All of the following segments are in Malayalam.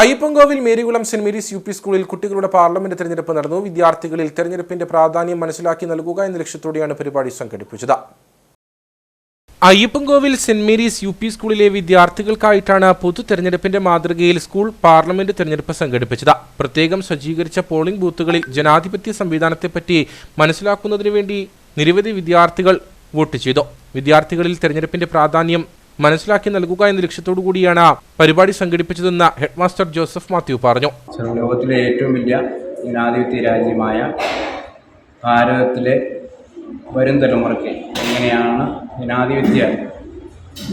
Ayyappancoil Marykulam Saint Mary's U P സ്കൂളിൽ കുട്ടികളുടെ പാർലമെന്റ് തെരഞ്ഞെടുപ്പ് നടന്നു. വിദ്യാർത്ഥികളിൽ തെരഞ്ഞെടുപ്പിന്റെ പ്രാധാന്യം മനസ്സിലാക്കി നൽകുക എന്ന ലക്ഷ്യത്തോടെയാണ് പരിപാടി സംഘടിപ്പിച്ചത്. Ayyappancoil Saint Mary's U P സ്കൂളിലെ വിദ്യാർത്ഥികൾക്കായിട്ടാണ് പൊതു തെരഞ്ഞെടുപ്പിന്റെ മാതൃകയിൽ സ്കൂൾ പാർലമെന്റ് തെരഞ്ഞെടുപ്പ് സംഘടിപ്പിച്ചത്. പ്രത്യേകം സജ്ജീകരിച്ച പോളിംഗ് ബൂത്തുകളിൽ ജനാധിപത്യ സംവിധാനത്തെപ്പറ്റി മനസ്സിലാക്കുന്നതിനു വേണ്ടി നിരവധി വിദ്യാർത്ഥികൾ വോട്ട് ചെയ്തു. വിദ്യാർത്ഥികളിൽ തെരഞ്ഞെടുപ്പിന്റെ പ്രാധാന്യം മനസ്സിലാക്കി നൽകുക എന്ന ലക്ഷ്യത്തോടു കൂടിയാണ് പരിപാടി സംഘടിപ്പിച്ചതെന്ന് ഹെഡ്മാസ്റ്റർ ജോസഫ് മാത്യു പറഞ്ഞു. ലോകത്തിലെ ഏറ്റവും വലിയ ജനാധിപത്യ രാജ്യമായ ഭാരതത്തിലെ വരും തലമുറയ്ക്ക് എങ്ങനെയാണ് ജനാധിപത്യ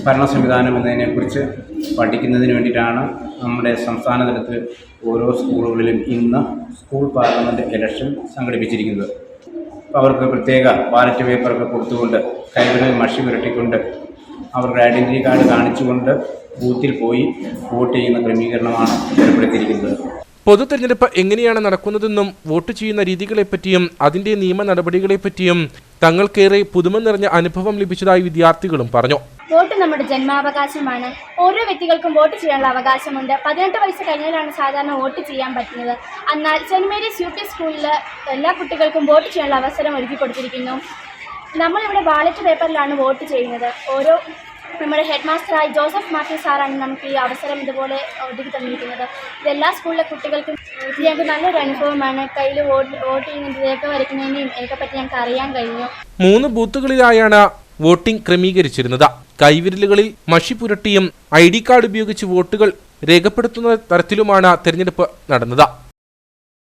ഭരണ സംവിധാനം എന്നതിനെക്കുറിച്ച് പഠിക്കുന്നതിന് വേണ്ടിയിട്ടാണ് നമ്മുടെ സംസ്ഥാന തലത്തിൽ ഓരോ സ്കൂളുകളിലും ഇന്ന് സ്കൂൾ പാർലമെന്റ് ഇലക്ഷൻ സംഘടിപ്പിച്ചിരിക്കുന്നത്. അവർക്ക് പ്രത്യേക ബാലറ്റ് പേപ്പറൊക്കെ കൊടുത്തുകൊണ്ട് കൈകളിൽ മഷി പുരട്ടിക്കൊണ്ട് അവരുടെ ഐഡന്റിറ്റി കാർഡ് കാണിച്ചുകൊണ്ട് ബൂത്തിൽ പോയി വോട്ട് ചെയ്യുന്ന ക്രമീകരണമാണ് ഏർപ്പെടുത്തിയിരിക്കുന്നത്. പൊതു തെരഞ്ഞെടുപ്പ് എങ്ങനെയാണ് നടക്കുന്നതെന്നും വോട്ട് ചെയ്യുന്ന രീതികളെപ്പറ്റിയും അതിന്റെ നിയമ നടപടികളെപ്പറ്റിയും തങ്ങൾക്കേറെ പുതുമ നിറഞ്ഞ അനുഭവം ലഭിച്ചതായി വിദ്യാർത്ഥികളും പറഞ്ഞു. വോട്ട് നമ്മുടെ ജന്മാവകാശമാണ്. ഓരോ വ്യക്തികൾക്കും വോട്ട് ചെയ്യാനുള്ള അവകാശമുണ്ട്. പതിനെട്ട് വയസ്സ് കഴിഞ്ഞാലാണ് സാധാരണ വോട്ട് ചെയ്യാൻ പറ്റുന്നത്. എന്നാൽ സെന്റ് മേരീസ് യു പി സ്കൂളിൽ എല്ലാ കുട്ടികൾക്കും വോട്ട് ചെയ്യാനുള്ള അവസരം ഒരുക്കി കൊടുത്തിരിക്കുന്നു നമ്മളിവിടെ ബാലറ്റ് പേപ്പറിലാണ് വോട്ട് ചെയ്യുന്നത്. ഓരോ നമ്മുടെ ഹെഡ് മാസ്റ്ററായി ജോസഫ് മാത്യു സാറാണ് നമുക്ക് ഈ അവസരം ഇതുപോലെ ഒതുക്കി തന്നിരിക്കുന്നത്. ഇതെല്ലാ സ്കൂളിലെ കുട്ടികൾക്കും ഞങ്ങൾക്ക് നല്ലൊരു അനുഭവമാണ്. കയ്യിൽ വോട്ട് വോട്ട് ചെയ്യുന്നത് രേഖ വരയ്ക്കുന്നതിനെയും ഇതിനെപ്പറ്റി ഞങ്ങൾക്ക് അറിയാൻ കഴിഞ്ഞു. മൂന്ന് ബൂത്തുകളിലായാണ് വോട്ടിംഗ് ക്രമീകരിച്ചിരുന്നത്. കൈവിരലുകളിൽ മഷി പുരട്ടിയും ഐ ഡി കാർഡ് ഉപയോഗിച്ച് വോട്ടുകൾ രേഖപ്പെടുത്തുന്ന തരത്തിലുമാണ് തെരഞ്ഞെടുപ്പ് നടന്നത്.